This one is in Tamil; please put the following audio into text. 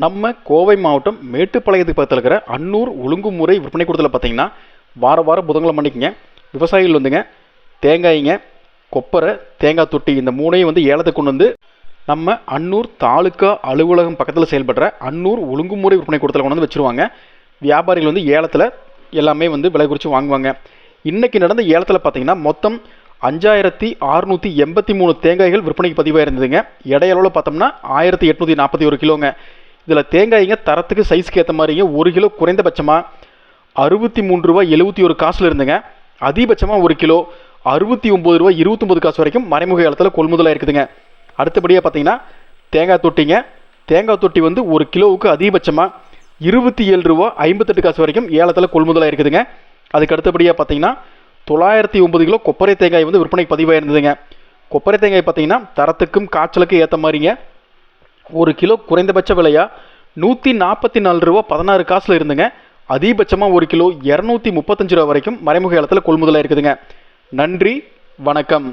நம்ம கோவை மாவட்டம் மேட்டுப்பாளையத்துக்கு பக்கத்தில் இருக்கிற அன்னூர் ஒழுங்குமுறை விற்பனை கூடத்தில் பார்த்தீங்கன்னா வார வாரம் புதன்கிழமை மணிக்குங்க விவசாயிகள் வந்துங்க தேங்காய்ங்க கொப்பரை தேங்காய் தொட்டி இந்த மூணையும் வந்து ஏலத்துக்கு கொண்டு வந்து நம்ம அன்னூர் தாலுக்கா அலுவலகம் பக்கத்தில் செயல்படுற அன்னூர் ஒழுங்குமுறை விற்பனை கூடத்தில் கொண்டு வந்து வச்சுருவாங்க. வியாபாரிகள் வந்து ஏலத்தில் எல்லாமே வந்து விலை குறித்து வாங்குவாங்க. இன்றைக்கி நடந்த ஏலத்தில் பார்த்தீங்கன்னா மொத்தம் அஞ்சாயிரத்தி அறுநூற்றி எண்பத்தி மூணு தேங்காய்கள் விற்பனைக்கு பதிவாக இருந்ததுங்க எடையளவில் பார்த்தோம்னா ஆயிரத்தி எட்நூற்றி நாற்பத்தி ஒரு கிலோங்க. இதில் தேங்காய்ங்க தரத்துக்கு சைஸ்க்கு ஏற்ற மாதிரிங்க ஒரு கிலோ குறைந்தபட்சமாக அறுபத்தி மூன்று ரூபா எழுபத்தி ஒரு காசில் இருந்துங்க. அதிகபட்சமாக ஒரு கிலோ அறுபத்தி ஒம்பது ரூபா இருபத்தொம்பது காசு வரைக்கும் மறைமுக ஏலத்தில் கொள்முதலாக இருக்குதுங்க. அடுத்தபடியாக பார்த்தீங்கன்னா தேங்காய் தொட்டிங்க. தேங்காய் தொட்டி வந்து ஒரு கிலோவுக்கு அதிகபட்சமாக இருபத்தி ஏழு ரூபா ஐம்பத்தெட்டு காசு வரைக்கும் ஏலத்தில் கொள்முதலாக இருக்குதுங்க. அதுக்கு அடுத்தபடியாக பார்த்தீங்கன்னா தொள்ளாயிரத்தி ஒம்பது கிலோ கொப்பரை தேங்காய் வந்து விற்பனைக்கு பதிவாக இருந்ததுங்க கொப்பரை தேங்காய் பார்த்தீங்கன்னா தரத்துக்கும் காய்ச்சலுக்கும் ஏற்ற மாதிரிங்க ஒரு கிலோ குறைந்தபட்ச விலையா? நூற்றி நாற்பத்தி நாலு ரூபா பதினாறு காசில் இருந்துங்க. அதிகபட்சமாக ஒரு கிலோ இரநூத்தி முப்பத்தஞ்சு ரூபா வரைக்கும் மறைமுக இடத்துல கொள்முதலாக இருக்குதுங்க. நன்றி வணக்கம்.